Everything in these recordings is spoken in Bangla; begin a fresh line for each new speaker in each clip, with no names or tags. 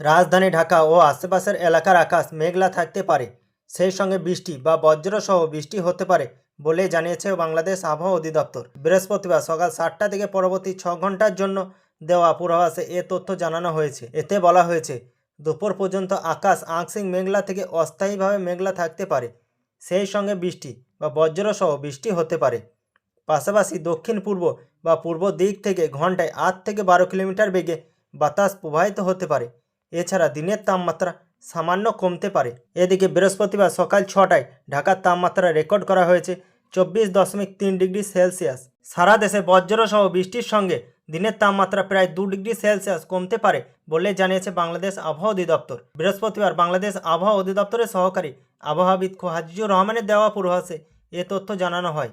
রাজধানী ঢাকা ও আশেপাশের এলাকার আকাশ মেঘলা থাকতে পারে। সেই সঙ্গে বৃষ্টি বা বজ্রসহ বৃষ্টি হতে পারে বলে জানিয়েছে বাংলাদেশ আবহাওয়া অধিদপ্তর। বৃহস্পতিবার সকাল সাতটা থেকে পরবর্তী ছ ঘণ্টার জন্য দেওয়া পূর্বাভাসে এ তথ্য জানানো হয়েছে। এতে বলা হয়েছে, দুপুর পর্যন্ত আকাশ আংশিক মেঘলা থেকে অস্থায়ীভাবে মেঘলা থাকতে পারে। সেই সঙ্গে বৃষ্টি বা বজ্রসহ বৃষ্টি হতে পারে। পাশাপাশি দক্ষিণ পূর্ব বা পূর্ব দিক থেকে ঘন্টায় আট থেকে বারো কিলোমিটার বেগে বাতাস প্রবাহিত হতে পারে। এছাড়া দিনের তাপমাত্রা সামান্য কমতে পারে। এদিকে বৃহস্পতিবার সকাল ছটায় ঢাকার তাপমাত্রা রেকর্ড করা হয়েছে চব্বিশ দশমিক তিন ডিগ্রি সেলসিয়াস। সারা দেশে বজ্রসহ বৃষ্টির সঙ্গে দিনের তাপমাত্রা প্রায় দু ডিগ্রি সেলসিয়াস কমতে পারে বলে জানিয়েছে বাংলাদেশ আবহাওয়া অধিদপ্তর। বৃহস্পতিবার বাংলাদেশ আবহাওয়া অধিদপ্তরের সহকারী আবহাওয়াবিদ হাজিজুর রহমানের দেওয়া পূর্বাভাসে এ তথ্য জানানো হয়।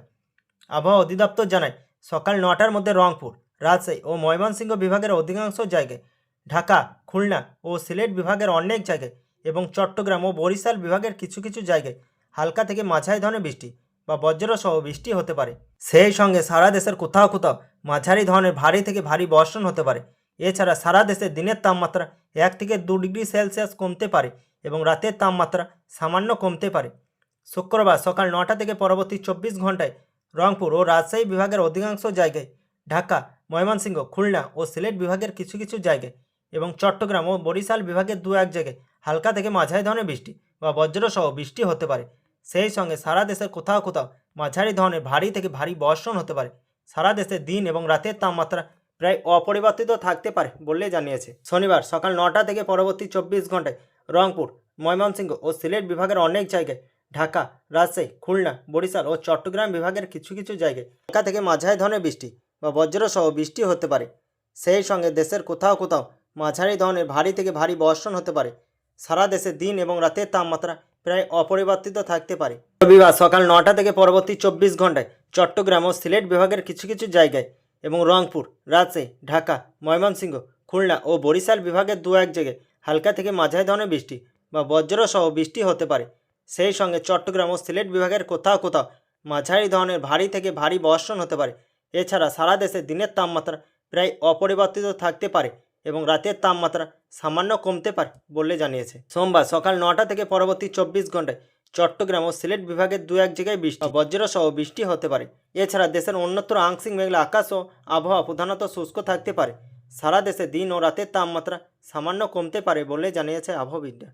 আবহাওয়া অধিদপ্তর জানায়, সকাল নটার মধ্যে রংপুর, রাজশাহী ও ময়মনসিংহ বিভাগের অধিকাংশ জায়গায় ঢাকা, খুলনা ও সিলেট বিভাগের অনেক জায়গায় এবং চট্টগ্রাম ও বরিশাল বিভাগের কিছু কিছু জায়গায় হালকা থেকে মাঝারি ধরনের বৃষ্টি বা বজ্রসহ বৃষ্টি হতে পারে। সেই সঙ্গে সারা দেশের কোথাও কোথাও মাঝারি ধরনের ভারী থেকে ভারী বর্ষণ হতে পারে। এছাড়া সারা দেশে দিনের তাপমাত্রা এক থেকে দু ডিগ্রি সেলসিয়াস কমতে পারে এবং রাতের তাপমাত্রা সামান্য কমতে পারে। শুক্রবার সকাল নটা থেকে পরবর্তী চব্বিশ ঘন্টায় রংপুর ও রাজশাহী বিভাগের অধিকাংশ জায়গায় ঢাকা, ময়মনসিংহ, খুলনা ও সিলেট বিভাগের কিছু কিছু জায়গায় এবং চট্টগ্রাম ও বরিশাল বিভাগের দু এক জায়গায় হালকা থেকে মাঝারি ধরনের বৃষ্টি বা বজ্রসহ বৃষ্টি হতে পারে। সেই সঙ্গে সারা দেশের কোথাও কোথাও মাঝারি ধরনের ভারী থেকে ভারী বর্ষণ হতে পারে। সারা দেশে দিন এবং রাতের তাপমাত্রা প্রায় অপরিবর্তিত থাকতে পারে বলে জানিয়েছে। শনিবার সকাল নটা থেকে পরবর্তী চব্বিশ ঘন্টায় রংপুর, ময়মনসিংহ ও সিলেট বিভাগের অনেক জায়গায় ঢাকা, রাজশাহী, খুলনা, বরিশাল ও চট্টগ্রাম বিভাগের কিছু কিছু জায়গায় হালকা থেকে মাঝারি ধরনের বৃষ্টি বা বজ্রসহ বৃষ্টি হতে পারে। সেই সঙ্গে দেশের কোথাও কোথাও মাঝারি ধরনের ভারী থেকে ভারী বর্ষণ হতে পারে। সারা দেশে দিন এবং রাতের তাপমাত্রা প্রায় অপরিবর্তিত থাকতে পারে। রবিবার সকাল নটা থেকে পরবর্তী চব্বিশ ঘন্টায় চট্টগ্রাম ও সিলেট বিভাগের কিছু কিছু জায়গায় এবং রংপুর, রাজশাহী, ঢাকা, ময়মনসিংহ, খুলনা ও বরিশাল বিভাগের দু এক জায়গায় হালকা থেকে মাঝারি ধরনের বৃষ্টি বা বজ্রসহ বৃষ্টি হতে পারে। সেই সঙ্গে চট্টগ্রাম ও সিলেট বিভাগের কোথাও কোথাও মাঝারি ধরনের ভারী থেকে ভারী বর্ষণ হতে পারে। এছাড়া সারা দেশে দিনের তাপমাত্রা প্রায় অপরিবর্তিত থাকতে পারে। এবং রাতের তাপমাত্রা সামান্য কমতে পারে বলে জানিয়েছে। সোমবার সকাল নটা থেকে পরবর্তী চব্বিশ ঘন্টায় চট্টগ্রাম ও সিলেট বিভাগের দু এক জায়গায় বৃষ্টি বজ্র বজ্রসহ বৃষ্টি হতে পারে। এছাড়া দেশের অন্যত্র আংশিক মেঘলা আকাশ ও আবহাওয়া প্রধানত শুষ্ক থাকতে পারে। সারা দেশে দিন ও রাতের তাপমাত্রা সামান্য কমতে পারে বলে জানিয়েছে আবহাওয়াবিদরা